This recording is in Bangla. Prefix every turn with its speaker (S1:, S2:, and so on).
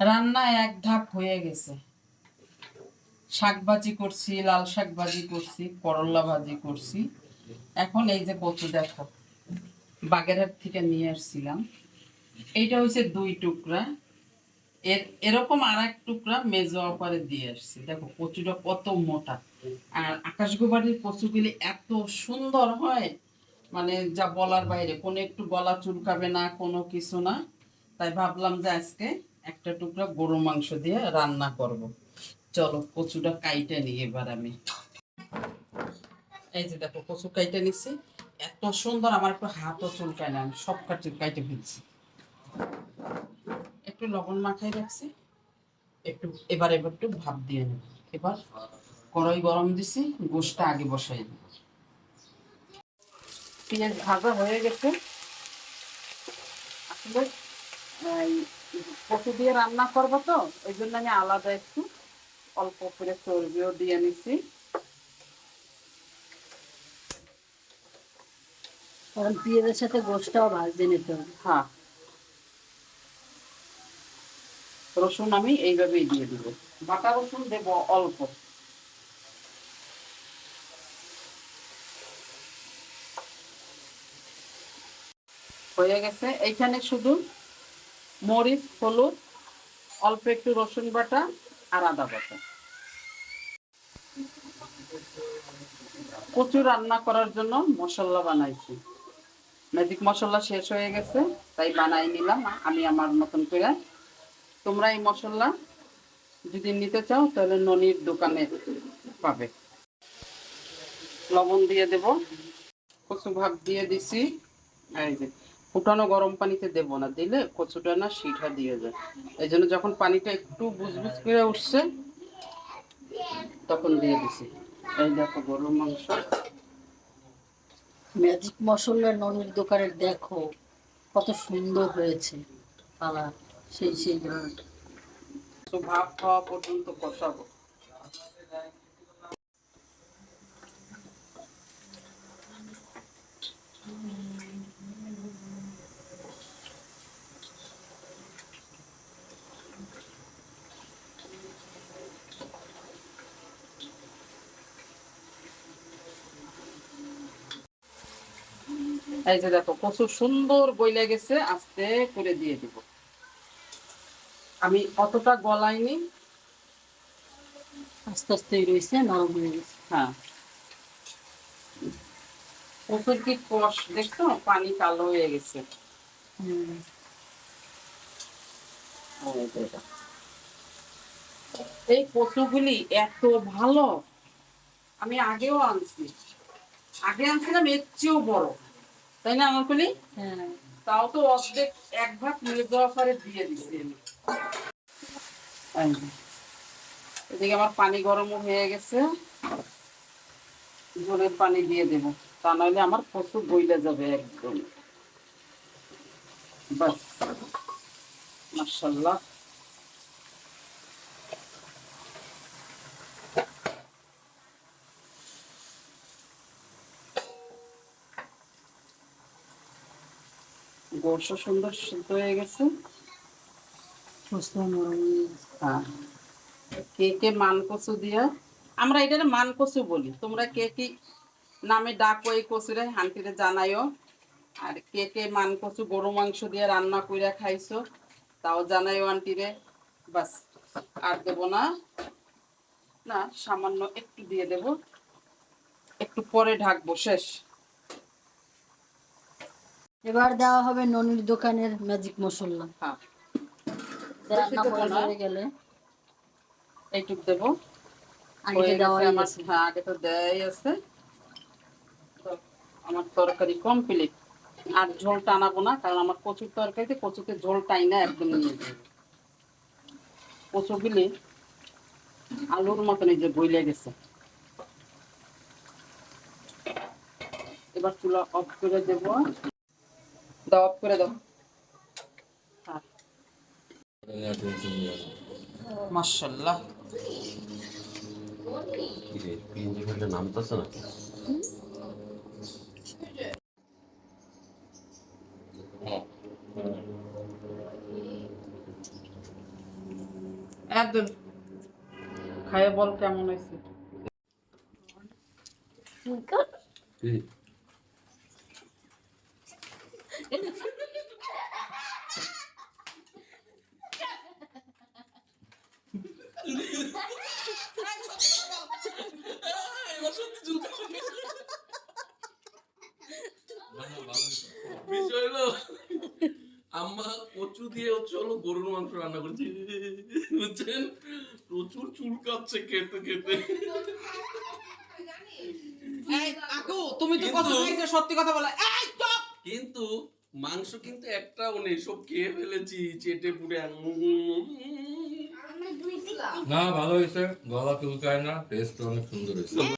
S1: রান্না এক ধাপ হয়ে গেছে। শাক ভাজি করছি, লাল শাক ভাজি করছি, করলা ভাজি করছি। এখন এই যে কচু দেখো, বাগেরহাট থেকে নিয়ে আসছিলাম। এইটা হচ্ছে দুই টুকরা। এর, এরকম আর এক টুকরা মেজো অপারে দিয়ে আসছি। দেখো, কচুটা কত মোটা। আর আকাশগোবাড়ির কচুগুলি এত সুন্দর হয়। মানে যা বলার বাইরে, কোনো একটু গলা চুলকাবে না, কোনো কিছু না। তাই ভাবলাম যে আজকে একটা টুকরা গরু মাংস দিয়ে রান্না করব। চলো, কচুটা কাইটে নিই এবার আমি। এই যে দেখো, কচু কাইটে নিছি। এত সুন্দর, আমার একটু হাতও চুলকায় না, আমি সব কাটে কাইটে ফেলছি। একটু লবণ মাখাই রাখছি। একটু, এবার এবার একটু ভাপ দিয়ে নেব। এবার কড়াই গরম দিছি, গোশটা আগে বসাই দিই পেঁয়াজ ভাজা হয়ে গেছে। আসলে কচু দিয়ে রান্না করব তো ওই জন্য আমি আলাদা একটু অল্প করে চর্বিও দিয়ে নিছি।
S2: কারণ পেঁয়াজের সাথে গোষ্ঠটাও ভাজতে নিতে হবে।
S1: হ্যাঁ। রসুন আমি এইভাবেই দিয়ে দিব। বাটা রসুন দেব অল্প। হয়ে গেছে। এইখানে শুধু মরিচ, হলুদ, অল্প একটু রসুন বাটা আর আদা বাটা। কচু রান্না করার জন্য মশলা বানাইছি। ম্যাজিক মশলা শেষ হয়ে গেছে, তাই বানাই নিলাম আমি আমার মতন করে। তোমরা এই মশলা যদি নিতে চাও, তাহলে ননির দোকানে পাবে। লবণ দিয়ে দেব। কচু ভাগ দিয়ে দিছি। এই যে ফুটানো গরম পানিতে দেব না দিলে কচুটা না শিঠা দিয়ে যায়। এই জন্য যখন পানিটা একটু বুজবুজ করে উঠছে তখন দিয়ে দিছি। এই দেখো গরুর মাংস।
S2: ম্যাজিক মশলা ননির দোকানের দেখো কত সুন্দর হয়েছে কালার সেই সেই
S1: ভাব খাওয়া পর্যন্ত কষাবো। এই যে দেখো কচু সুন্দর বইলে গেছে আস্তে করে দিয়ে দিব। আমি অতটা গলাইনি।
S2: আস্তে আস্তে রয়েছে নরম হয়ে গেছে।
S1: হ্যাঁ। কচুর কি কষ দেখছ? পানি কালো হয়ে গেছে।
S2: হুম।
S1: এই যে এই কচুগুলি এত ভালো। আমি আগেও আনছি। আগে আনছিলাম এর চেয়েও বড়। তাই না আমার কলি
S2: হ্যাঁ।
S1: তাও তো অর্ধেক এক ভাগ মেজো আকারে দিয়ে দিচ্ছি আমি। এদিকে আমার পানি গরমও হয়ে গেছে। জলের পানি দিয়ে দেব। তা নইলে আমার প্রচুর বইলে যাবে একদম। বাস। মার্শাল্লাহ গোর্ষ সুন্দর সিদ্ধ হয়ে গেছে।
S2: হয়ে।
S1: কে কে মান কচু দিয়া? আমরা এটারে মান কচু বলি। তোমরা কে কি নামে ডাকো এই কচুরে হান্টিরে জানাইও। আর কে কে মান কচু গরু মাংস দিয়ে রান্না কইরা খাইছো তাও জানাইও আন্টিরে। বাস আর দেবো না। না সামান্য একটু দিয়ে দেব। একটু পরে ঢাকবো শেষ।
S2: এবার দেওয়া হবে ননির দোকানের ম্যাজিক মশলা।
S1: হ্যাঁ।
S2: রান্না
S1: দেবো
S2: করে হয়ে গেলে।
S1: এইটুক দেবো।
S2: আগে দেওয়া
S1: হ্যাঁ তো দেয়াই আছে। আমার তরকারি কমপ্লিট আর ঝোল টানাবো না কারণ আমার কচুর তরকারিতে কচুতে ঝোল টাই না একদম নিয়ে যাবে কচুগুলি আলুর মতন এই যে বইলে গেছে। এবার চুলা অফ করে দেব। দাও অফ করে দাও। হ্যাঁ
S3: নামতেছে না
S1: একদম। খাইয়ে বল কেমন হয়েছে?
S4: আম্মা কচু দিয়ে হচ্ছে হলো গরুর মাংস রান্না করছে বুঝছেন প্রচুর চুল কাচ্ছে খেতে খেতে
S1: তুমি
S4: কিন্তু-
S1: সত্যি কথা
S4: কিন্তু মাংস কিন্তু একটাও নেই, সব খেয়ে ফেলেছি, চেটে পুড়ে
S5: না। ভালো হয়েছে। গলা চুলকায় না টেস্ট অনেক সুন্দর হয়েছে।